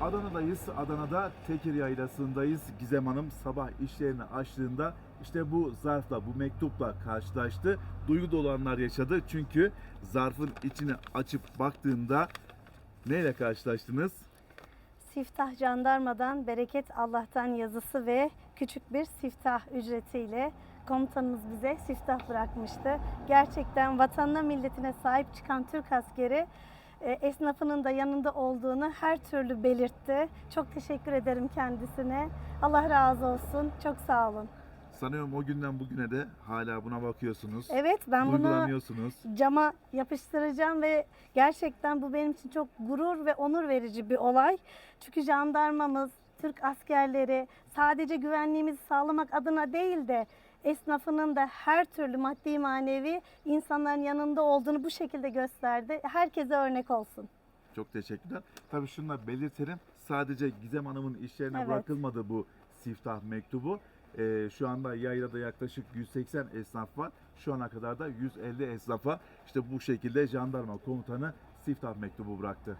Adana'dayız. Adana'da Tekir Yaylası'ndayız. Gizem Hanım sabah işlerini açtığında işte bu zarfla, bu mektupla karşılaştı. Duygu dolu anlar yaşadı. Çünkü zarfın içini açıp baktığında neyle karşılaştınız? Siftah Jandarma'dan Bereket Allah'tan yazısı ve küçük bir siftah ücretiyle komutanımız bize siftah bırakmıştı. Gerçekten vatanına milletine sahip çıkan Türk askeri esnafının da yanında olduğunu her türlü belirtti. Çok teşekkür ederim kendisine. Allah razı olsun. Çok sağ olun. Sanıyorum o günden bugüne de hala buna bakıyorsunuz. Evet ben bunu Duygulanıyorsunuz. cama yapıştıracağım ve gerçekten bu benim için çok gurur ve onur verici bir olay. Çünkü jandarmamız, Türk askerleri sadece güvenliğimizi sağlamak adına değil de esnafının da her türlü maddi manevi insanların yanında olduğunu bu şekilde gösterdi. Herkese örnek olsun. Çok teşekkürler. Tabii şunu da belirtelim. Sadece Gizem Hanım'ın iş yerine Evet. bırakılmadı bu siftah mektubu. Ee, şu anda yaylada yaklaşık 180 esnaf var. Şu ana kadar da 150 esnafa işte bu şekilde jandarma komutanı siftah mektubu bıraktı.